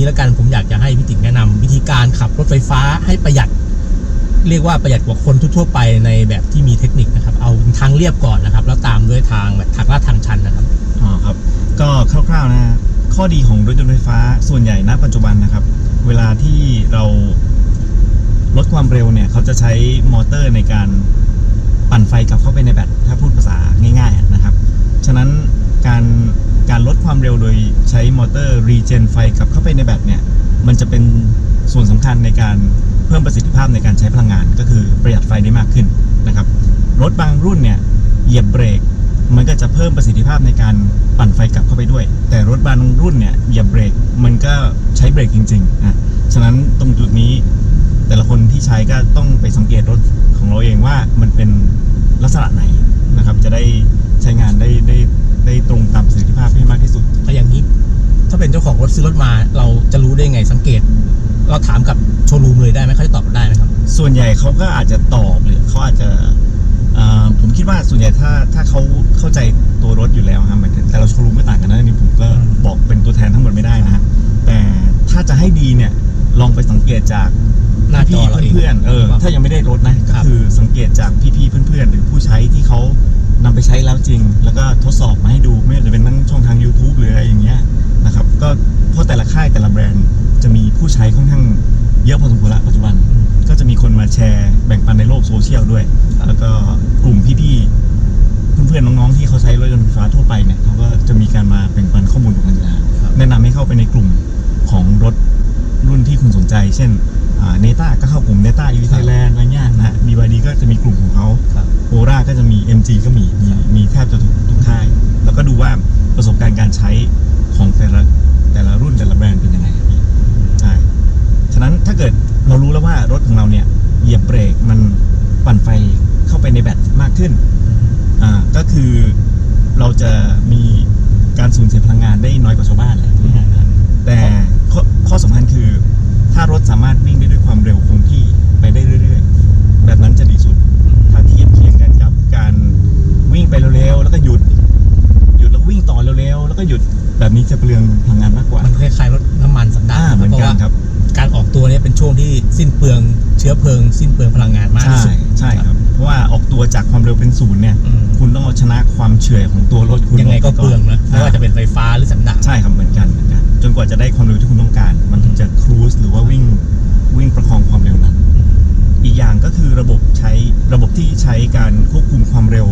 งี้แล้วกันผมอยากจะให้พี่ติ๋งแนะนำวิธีการขับรถไฟฟ้าให้ประหยัด เรียกว่าประหยัดกว่าคนทั่วไปในแบบที่มีเทคนิคนะครับ เอาทางเรียบก่อนนะครับ แล้วตามด้วยทางแบบทางลาดทางชันนะครับอ๋อครับ ก็คร่าวๆนะฮะข้อดีของรถยนต์ไฟฟ้าส่วนใหญ่ณปัจจุบันนะครับ เวลาที่เราลดความเร็วเนี่ยเขาจะใช้มอเตอร์ในการปั่นไฟกลับเข้าไปในแบตถ้าพูดภาษาง่าย ๆนะครับ ฉะนั้นการ การลดความเร็วโดยใช้มอเตอร์รีเจนไฟกลับเข้าไปในแบตเนี่ย มันจะเป็นส่วนสำคัญในการเพิ่มประสิทธิภาพในการใช้พลังงาน ก็คือประหยัดไฟได้มากขึ้นนะครับ รถบางรุ่นเนี่ยเหยียบเบรก มันก็จะเพิ่มประสิทธิภาพในการปั่นไฟกลับเข้าไปด้วย แต่รถบางรุ่นเนี่ยเหยียบเบรก มันก็ใช้เบรกจริงๆนะฉะนั้นตรงจุดนี้แต่ละคนที่ใช้ก็ต้องไปสังเกตรถของเราเองว่ามันเป็นลักษณะไหนนะครับ จะได้ใช้งานได้ได้ ได้ตรงตามประสิทธิภาพให้มากที่สุดถ้าอย่างนี้ ถ้าเป็นเจ้าของรถซื้อรถมา เราจะรู้ได้ไงสังเกต เราถามกับโชว์รูมเลยได้ไหมเขาจะตอบเราได้ไหมครับ ส่วนใหญ่เขาก็อาจจะตอบหรือเขาอาจจะอ่าผมคิดว่าส่วนใหญ่ถ้าถ้าเขาเข้าใจตัวรถอยู่แล้วครับหมายถึงแต่เราโชว์รูมไม่ต่างกันนะอันนี้ผมก็อืมบอกเป็นตัวแทนทั้งหมดไม่ได้นะฮะแต่ถ้าจะให้ดีเนี่ยลองไปสังเกตจากหน้าจอพี่เราเอง ๆเพื่อนๆเออถ้ายังไม่ได้รถนะก็ครับ คือสังเกตจากพี่ๆเพื่อนๆ หรือผู้ใช้ที่เขานำไปใช้แล้วจริง แล้วก็ทดสอบมาให้ดูไม่ว่าจะเป็นทั้งช่องทาง YouTube หรืออะไรอย่างเงี้ยนะครับก็เพราะแต่ละค่ายแต่ละแบรนด์จะมีผู้ใช้ค่อนข้างเยอะพอสมควรละปัจจุบัน ก็จะมีคนมาแชร์แบ่งปันในโลกโซเชียลด้วย แล้วก็กลุ่มพี่ๆเพื่อนๆน้องๆที่เขาใช้รถยนต์ไฟฟ้าทั่วไปเนี่ยเขาก็จะมีการมาแบ่งปันข้อมูลตรงกันอยู่แล้วครับแนะนำให้เข้าไปในกลุ่มของรถรุ่นที่คุณสนใจ เช่น เนต้าก็เข้ากลุ่มเนต้าอีวีไทยแลนด์อะไรเงี้ยนะฮะ BYD ก็จะมีกลุ่มของเขาครับโอราก็จะมี MG ก็มีมีมีแทบจะทุกทุกค่าย แล้วก็ดูว่าประสบการณ์การใช้ของแต่ละแต่ละรุ่นแต่ละแบรนด์เป็นยังไงพี่ใช่ฉะนั้นถ้าเกิดเรารู้แล้วว่ารถของเราเนี่ยเหยียบเบรกมันปั่นไฟเข้าไปในแบตมากขึ้นอ่าก็คือเราจะมีการสูญเสียพลังงานได้น้อยกว่าชาวบ้านแหละง่ายๆนะแต่ข้อข้อสำคัญคือถ้ารถสามารถวิ่งได้ ก็หยุดแบบนี้จะเปลืองพลังงานมากกว่ามันคล้ายๆรถน้ำมันสันดาอ่าปเหมือนเพราะกันว่าครับการออกตัวเนี้เป็นช่วงที่สิ้นเปลืองเชื้อเพลิง สิ้นเปลืองพลังงานมากที่ใช่สุดใช่ครับ เพราะว่าออกตัวจากความเร็วเป็นศูนย์เนี่ย อืมคุณต้องเอาชนะความเฉื่อยของตัวรถคุณยังไงก็ปเปลืองนะไม่ว่าจะเป็นไฟฟ้าหรือสันดาปใช่ครับเหมือนกันเหมือนกันจนกว่าจะได้ความเร็วที่คุณต้องการ มันถึงจะครูซหรือว่าวิ่งวิ่งประคองความเร็วนั้น อีกอย่างก็คือระบบใช้ระบบที่ใช้การควบคุมความเร็ว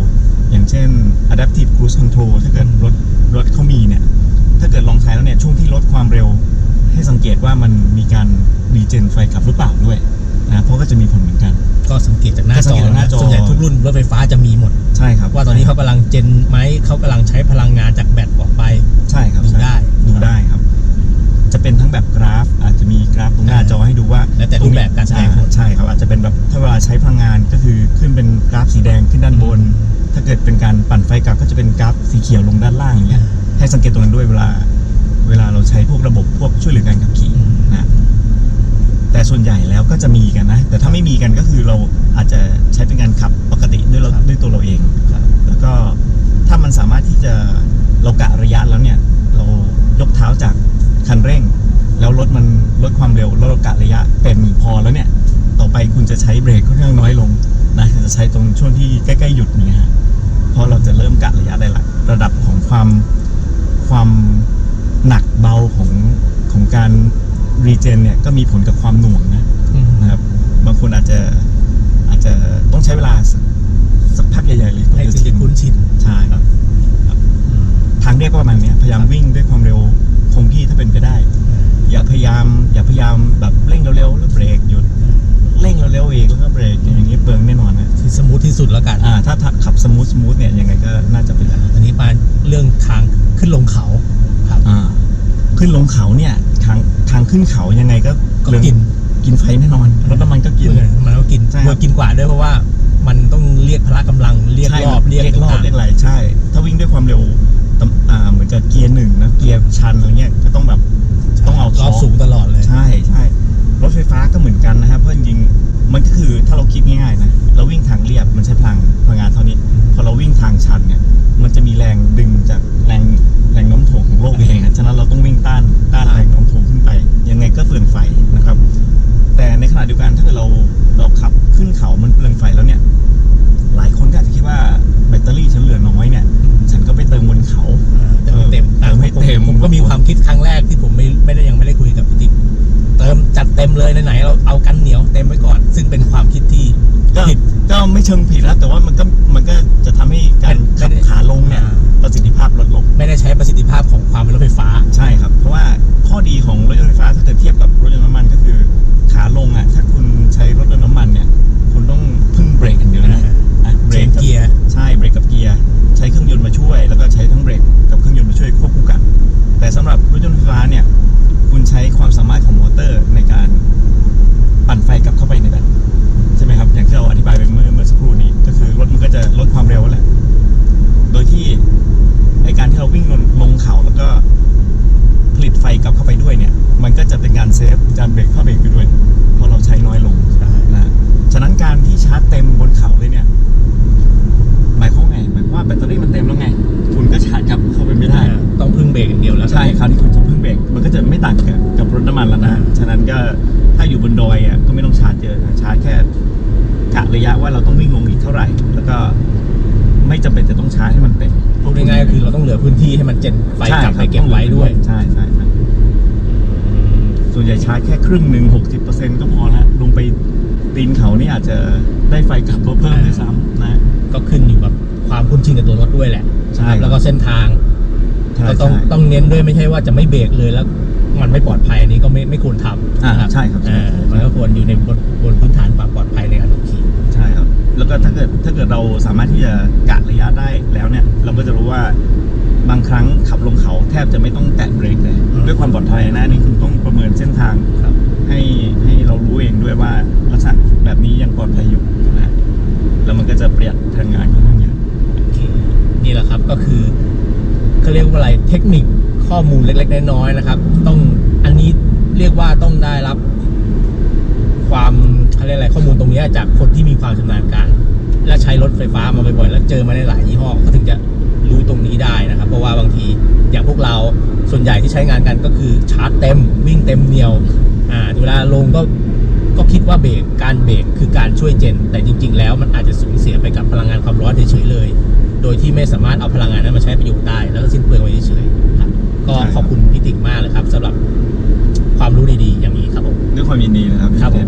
อย่างเช่น adaptive cruise control ถ้าเกิดรถ รถเขามีเนี่ย ถ้าเกิดลองใช้แล้วเนี่ย ช่วงที่ลดความเร็ว ให้สังเกตว่ามันมีการรีเจนไฟกลับหรือเปล่าด้วยนะเพราะก็จะมีผลเหมือนกัน ก็สังเกตจากหน้าก็สัจงอเกตจากหน้านะจอส่วนใหญ่ทุกรุ่นรถไฟฟ้าจะมีหมดใช่ครับว่าตอนนี้เขากำลังเจนไหมเขากำลังใช้พลังงานจากแบตออกไป ใช่ครับดูใช่ได้ดูได้ครับ จะเป็นทั้งแบบกราฟ อาจจะมีกราฟตรงหน้าจอให้ดูว่าแล้วแต่รูปแบบการแสดงผลใช่ครับอาจจะเป็นแบบถ้าเวลาใช้พลังงานก็คือขึ้นเป็นกราฟสีแดงขึ้นด้านบน ถ้าเกิดเป็นการปั่นไฟกลับก็จะเป็นกราฟสีเขียวลงด้านล่างอย่างเงี้ยให้สังเกตตรงนั้นด้วยเวลาเวลาเราใช้พวกระบบพวกช่วยเหลือการขับขี่นะแต่ส่วนใหญ่แล้วก็จะมีกันนะ แต่ถ้าไม่มีกันก็คือเราอาจจะใช้เป็นการขับปกติด้วยเราครับด้วยตัวเราเองครับแล้วก็ถ้ามันสามารถที่จะเรากะระยะแล้วเนี่ย เรายกเท้าจากคันเร่ง แล้วรถมันลดความเร็วแล้วเรากะระยะเป็นพอแล้วเนี่ย ต่อไปคุณจะใช้เบรกค่อนข้างน้อยลงนะจะใช้ตรงช่วงที่ใกล้ๆหยุดเนี่ยฮะ เพราะเราจะเริ่มกะระยะได้ละระดับของความความหนักเบาของของการรีเจนเนี่ยก็มีผลกับความหน่วงนะอืมนะครับบางคนอาจจะอาจจะต้องใช้เวลาสักสักพักใหญ่ๆเลยกว่าให้จะถึงชิจะนคุ้นชินใช่ครับทางเรียกก็ประมาณเนี้ยพยายามวิ่งด้วยความเร็วคงที่ถ้าเป็นไปได้ อย่าพยายาม อย่าพยายามแบบเร่งเร็วๆแล้วเบรกหยุดเร่งเร็ว ขับสมูทสมูทเนี่ยยังไงก็น่าจะเป็นอันนี้ปานเรื่องทางขึ้นลงเขาครับขึ้นลงเขาเนี่ยทางทางขึ้นเขายังไงก็ก็กินกินไฟแน่นอนรถน้ำมันก็กินมันก็กินมันกินกว่าด้วยเพราะว่ามันต้องเรียกพละกำลังเรียกรอบเรียกรอบเรียกไหลใช่ ถ้าวิ่งด้วยความเร็วเหมือนจะเกียร์หนึ่งนะเกียร์ชันอะไรเงี้ยก็ต้องแบบต้องเอารอบสูงตลอดเลยใช่ใช่รถไฟฟ้าก็เหมือนกันนะครับเพราะจริงมันก็คือถ้าเราคิดง่ายๆนะเราวิ่งทางเรียบ เต็มเลยไหนๆเราเอากันเหนียวเต็มไว้ก่อน ซึ่งเป็นความคิดที่ก็ผิด ก็ไม่เชิงผิดแล้วแต่ว่ามันก็มันก็จะทำให้การ ต่างกับกับรถน้ำมันแล้วนะฉะนั้นก็ถ้าอยู่บนดอยอะก็ไม่ต้องชาร์จเยอะนะชาร์จแค่กะระยะว่าเราต้องวิ่งลงอีกเท่าไหร่ แล้วก็ไม่จำเป็นจะต้องชาร์จให้มันเต็มพูดง่ายๆก็คือเราต้องเหลือพื้นที่ให้มันเจนไฟกลับไปเก็บไว้ด้วยใช่ใช่ใช่ส่วนใหญ่ชาร์จแค่ครึ่งหนึ่งหกสิบเปอร์เซ็นต์ก็พอละลงไปตีนเขานี่อาจจะได้ไฟกลับเพิ่มด้วยซ้ำนะก็ขึ้นอยู่กับความคุ้นชินกับตัวรถด้วยแหละใช่แล้วก็เส้นทางใช่ก็ต้องใช่ต้องเน้นด้วยไม่ใช่ว่าจะไม่เบรกเลยแล้ว มันไม่ปลอดภัยอันนี้ก็ไม่ไม่ควรทำอ่านะใช่ครับใช่อ่าใช่มันก็ควรอยู่ในบนบนพื้นฐานความปลอดภัยในการขับขี่ใช่ครับ แล้วก็ถ้าเกิดถ้าเกิดเราสามารถที่จะกะระยะได้แล้วเนี่ย เราก็จะรู้ว่าบางครั้งขับลงเขาแทบจะไม่ต้องแตะเบรกเลย ด้วยความปลอดภัยนะนี่คุณต้องประเมินเส้นทางครับให้ให้เรารู้เองด้วยว่าลักษณะแบบนี้ยังปลอดภัยอยู่นะแล้วมันก็จะประหยัดพลังงานค่อนข้างเยอะโอเคนี่แหละครับก็คือเขาเรียกว่าอะไรเทคนิค ข้อมูลเล็กๆน้อยๆนะครับ ต้องอันนี้เรียกว่าต้องได้รับ ความอะไรข้อมูลตรงนี้จากคนที่มีความชำนาญการ และใช้รถไฟฟ้ามาบ่อยๆแล้วเจอมาในหลายยี่ห้อเขาถึงจะรู้ตรงนี้ได้นะครับ เพราะว่าบางทีอย่างพวกเราส่วนใหญ่ที่ใช้งานกันก็คือชาร์จเต็ม วิ่งเต็มเหนียวอ่าเวลาลงก็ก็คิดว่าเบรกการเบรกคือการช่วยเจน แต่จริง ๆ แล้วมันอาจจะสูญเสียไปกับพลังงานความร้อนเฉยๆเลย โดยที่ไม่สามารถเอาพลังงานนั้นมาใช้ประโยชน์ได้แล้วก็สิ้นเปลืองไปเฉยๆ ก็ใช่ครับขอบคุณพี่ติ๊กมากเลยครับสำหรับความรู้ดีๆอย่างนี้ครับผมด้วยความยินดีนะครับครับผม